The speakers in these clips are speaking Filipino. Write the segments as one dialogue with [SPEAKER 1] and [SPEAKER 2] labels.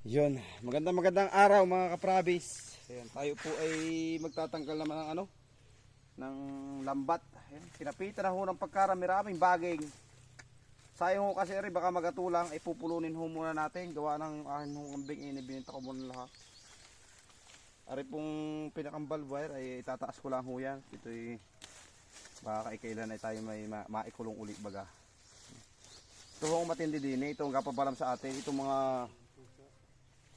[SPEAKER 1] Yun, magandang magandang araw mga kaprabis. Ayan, tayo po ay magtatanggal naman ng ano, ng lambat. Ayan, kinapitan na ho ng pagkarami-raming. Sayang ho kasi rin, baka magatulang, ay pupulunin ho muna natin. Gawa ng akin hong kambing, inibinita ko muna lahat. Ari pong pinakambal wire ay itataas ko lang ho yan. Ito ay baka kailan ay tayo may ma maikulong uli baga. Ito ho matindi din, eh. ito ang kapabalam sa atin, itong mga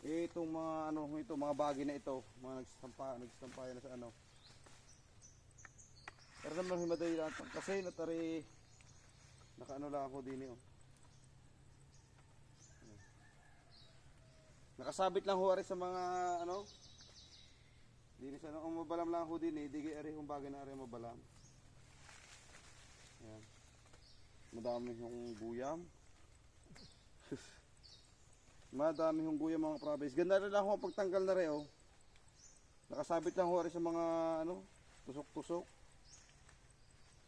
[SPEAKER 1] itong mga ano ito mga bagay na ito mga nagsampa nagsampa na sa ano. Pero naman himaday lang kasi natari nakaano lang ako din eh, oh. nakasabit lang ho ari sa mga ano dini sa ano mabalam lang ho din eh. Digi ari yung bagay na ari mabalam. Ayan. madami yung guyam Madami yung guya mga province. Ganda rin lang ho ang pagtanggal na oh. Nakasabit lang ho rin sa mga ano, tusok-tusok.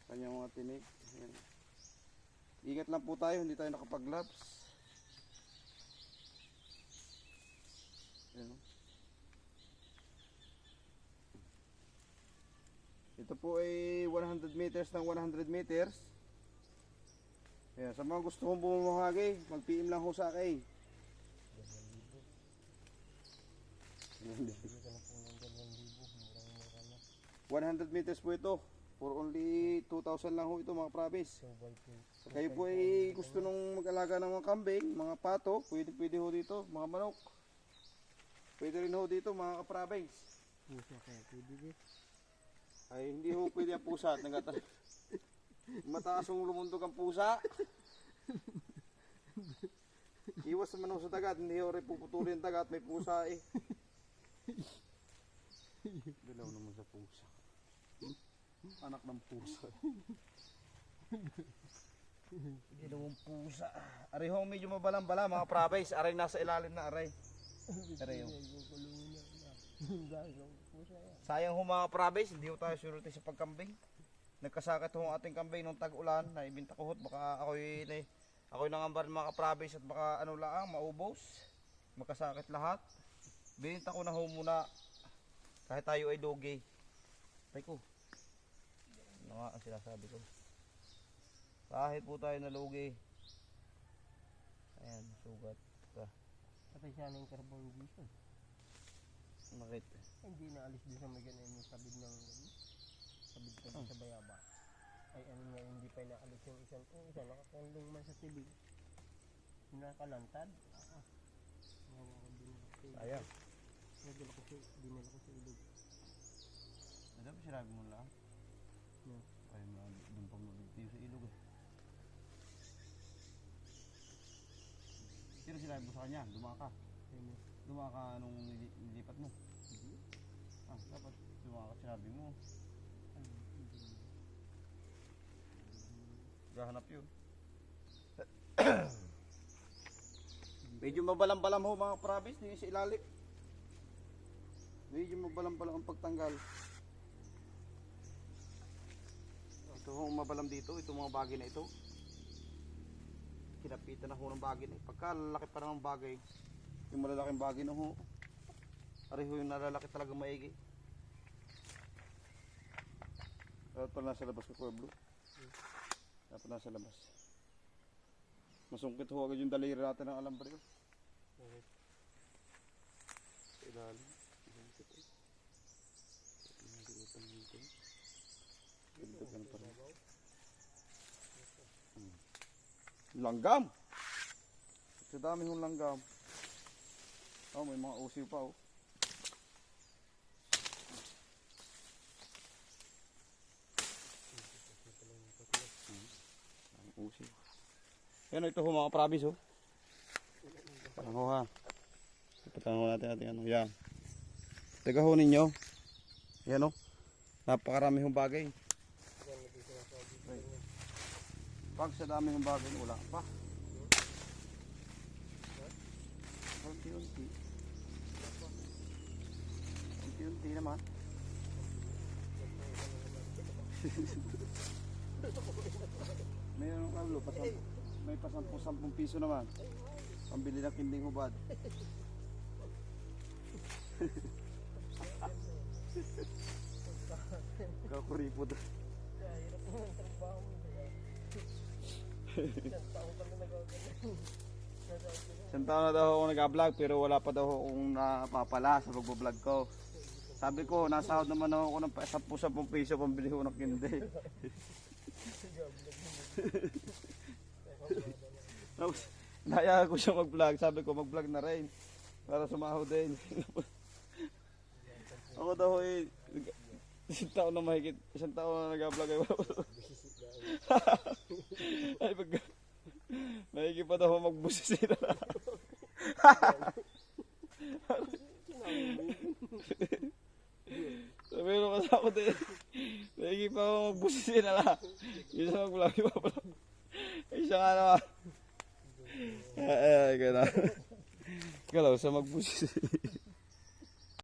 [SPEAKER 1] Kanyang mga tinig. Ayan. Ingat lang po tayo, hindi tayo nakapag-gloves. Ayan. Ito po ay 100 meters ng 100 meters. Ayan, sa mga gusto kong bumamahagi, mag-PM lang ho sa akin. 100 meters po ito. For only 2,000 lang ho ito mga province. So, kayo po ay gusto nung mag-alaga ng mga kambing, mga pato, pwede pwede ho dito, mga manok. Pwede rin ho dito mga kaprovince.
[SPEAKER 2] Pusa kaya pwede din.
[SPEAKER 1] Ay hindi ho pwede ang pusa at nagata. Mataas ang lumundog ang pusa. Iwas naman ho sa dagat, hindi ho rin puputulin ang dagat, may pusa eh. Galaw naman sa pusa. Anak ng pusa. Ginawang pusa. Aray ho, medyo mabalang-bala mga province. Aray nasa ilalim na aray. Aray ho. Sayang ho mga province, hindi ho tayo surute sa pagkambing. Nagkasakit ho ang ating kambing nung tag-ulan, na ibinta ko hot, baka ako'y ako'y nangambar mga province at baka ano lang, maubos. Magkasakit lahat. Binita ko na ho muna kahit tayo ay doge. Tay ko. Ano nga ang sinasabi ko. Kahit po tayo na loge. Ayan, sugat. Pa.
[SPEAKER 2] Patay siya ng carbon vision.
[SPEAKER 1] Nakit.
[SPEAKER 2] Hindi na alis din sa may ganun yung sabid ng sabid tabi sa bayaba. Ay ano nga hindi pa inaalis yung isang yung isa nakakondong man sa tibig. Nakalantad. Ah. Ilog.
[SPEAKER 1] Ayan.
[SPEAKER 2] Dinala ko sa dinala ko sa ilog.
[SPEAKER 1] Ano ba sinabi mo lang?
[SPEAKER 2] No.
[SPEAKER 1] Ay, doon pa magtiyo sa ilog eh. Sino sinabi mo sa kanya? Dumaka.
[SPEAKER 2] Ayun yun.
[SPEAKER 1] Dumaka nung nili- nilipat mo.
[SPEAKER 2] Hindi.
[SPEAKER 1] Ah, dapat dumaka sinabi mo.
[SPEAKER 2] Ano, hindi.
[SPEAKER 1] Gahanap yun. Medyo mabalam-balam ho mga province, hindi sa ilalim. Medyo mabalam-balam ang pagtanggal. Ito ho mabalam dito, itong mga bagay na ito. Kinapitan na ho ng bagay na. Pagka lalaki pa ng bagay, yung malalaking bagay na ho. Ari ho yung nalalaki talaga maigi. Dapat pa nasa labas ka, Pueblo. Dapat nasa labas. Masungkit ho agad yung daliri natin ng alambre. oh.
[SPEAKER 2] Okay.
[SPEAKER 1] Ilalim. Masungkit eh. Langgam! Sa dami hong langgam. Oh, may mga usiw pa oh. Usiw. Yan ito ho mga province oh. Parang ho ha. Ipatang ho natin natin ano. Yan. Teka ho ninyo. Oh. Napakarami hong bagay. Pag sa dami hong bagay, wala pa. Unti-unti. Unti-unti naman. Mayroong ano, pasam, may pasampu-sampung piso naman. Pambili ng kinding hubad. Kakuripot.
[SPEAKER 2] Kaya hirap mo ang trabaho mo. Isang taon ka na nagagaling. Nasabi ko,
[SPEAKER 1] Isang taon na daw ako nag-vlog pero wala pa daw akong napapala sa pag-vlog ko. Sabi ko, nasahod naman ako ng 10-10 piso pambili ko ng kindi. Tapos, naya ko siya mag-vlog. Sabi ko, mag-vlog na rin. Para sumahod din. ako daw eh, isang taon na mahigit, isang taon na nag-vlog ay ay pag mahigit pa daw ako magbusisin na Sabi ko kasi ako din, mahigit pa ako magbusisin na lang. Yung sa mag-vlog, iba pa lang. Ay, siya nga naman. Ay, ay, gano'n. Galaw sa magbusisin.